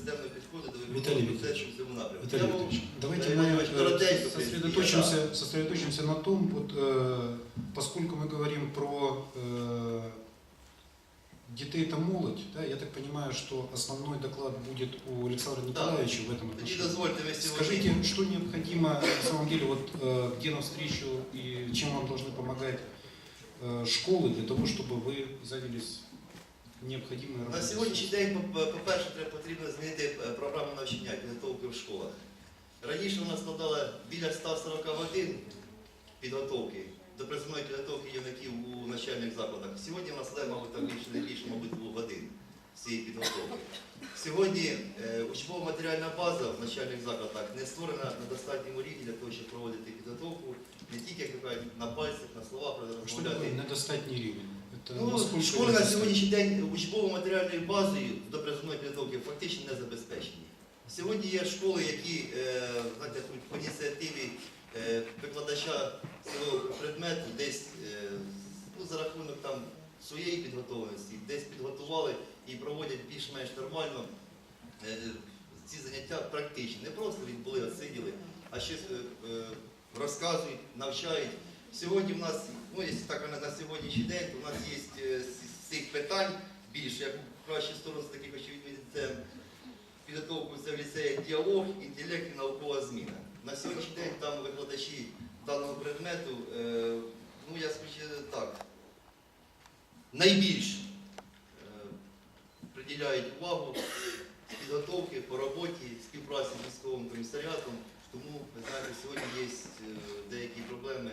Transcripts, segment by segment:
системного підходу до Віталій виконання Вікторович, процесу в цьому напрямку. Виталий Я вам- Викторович, давайте Виталий мы Иванович, э, коротенько, в принципе, сосредоточимся, сосредоточимся на том, вот, э, поскольку мы говорим про э, детей та молодь, да, я так понимаю, что основной доклад будет у Александра Николаевича в этом Тоді отношении. дозвольте ви сьогодні. Скажите, что необходимо на самом деле, вот э, где навстречу и чем вам должны помогать э, школы для того, чтобы вы занялись необходимой На сьогоднішній день, по- по-перше, потрібно змінити е, програму навчання підготовки в школах. Раніше у нас складало біля 140 годин підготовки до призовної підготовки юнаків у навчальних закладах. Сьогодні у нас складає, мабуть, там більше, не більше, мабуть, двох годин цієї підготовки. Сьогодні е, учбова матеріальна база в навчальних закладах не створена на достатньому рівні для того, щоб проводити підготовку не тільки як кажуть, на пальцях, на словах, розмовляти. ривень? Это Ну, школи на сьогоднішній день учбово-матеріальною базою до призовної підготовки фактично не забезпечені. Сьогодні є школи, які е, знаєте, по ініціативі е, викладача цього предмету десь е, ну, за рахунок там, своєї підготовленості, десь підготували і проводять більш-менш нормально ці заняття практичні. Не просто відбули, а щось е, е, розказують, навчають. Сьогодні в нас, ну якщо так на, сьогоднішній день, в нас є е, з- цих питань більше, як у кращу сторону з таких хочу відмітити, це в ліцеї діалог, інтелект і наукова зміна. На сьогоднішній день там викладачі даного предмету, е, ну я скажу так, найбільш е, приділяють увагу підготовки по роботі, співпраці з військовим комісаріатом. Тому, ви знаєте, сьогодні є е, деякі проблеми.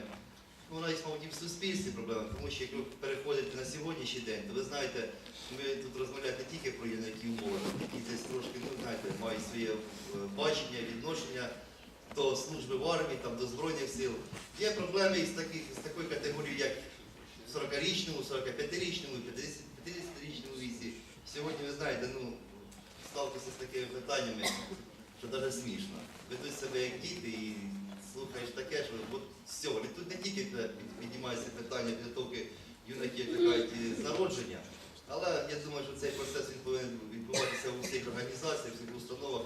Навіть, мабуть, і в суспільстві проблеми, тому що як ви переходите на сьогоднішній день, то ви знаєте, ми тут розмовляємо не тільки про юнаків молоді, які десь трошки, ну знаєте, мають своє е, бачення, відношення до служби в армії, там, до Збройних сил. Є проблеми із, таких, з такої категорії, як в 40-річному, 45-річному, 50-річному віці. Сьогодні, ви знаєте, ну, сталкився з такими питаннями, що навіть смішно. Ведуть себе як діти і слухаєш таке, що от з цього. Тут не тільки те піднімається питання підготовки юнаків, як кажуть, з народження, але я думаю, що цей процес він повинен відбуватися у всіх організаціях, у всіх установах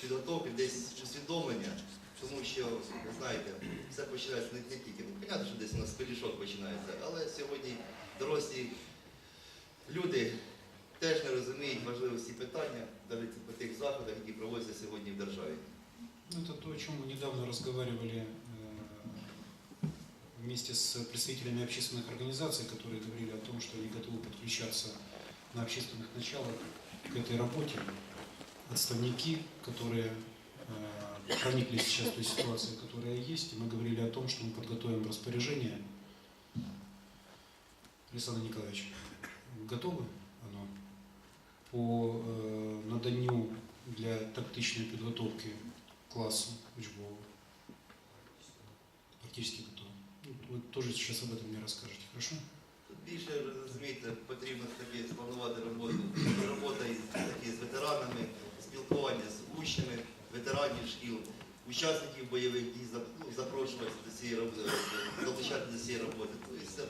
підготовки, десь усвідомлення, тому що, ви знаєте, все починається не, не тільки. Ну, понятно, що десь у нас пелішок починається, але сьогодні дорослі люди теж не розуміють важливості питання, навіть по тих заходах, які проводяться сьогодні в державі. Ну, Это то, о чем мы недавно разговаривали э, вместе с представителями общественных организаций, которые говорили о том, что они готовы подключаться на общественных началах к этой работе. Отставники, которые э, прониклись сейчас той ситуации, которая есть, и мы говорили о том, что мы подготовим распоряжение. Александр Николаевич, готовы оно по э, наданню для тактичної підготовки классу учбового? Практически готовы. Ну, Вы тоже сейчас об этом мне расскажете, хорошо? Тут більше розумієте, потрібно таки спланувати роботу. Робота із, такі, з ветеранами, спілкування з учнями, ветеранів шкіл, учасників бойових дій зап- ну, запрошувати до цієї роботи, долучати до цієї роботи. Тобто це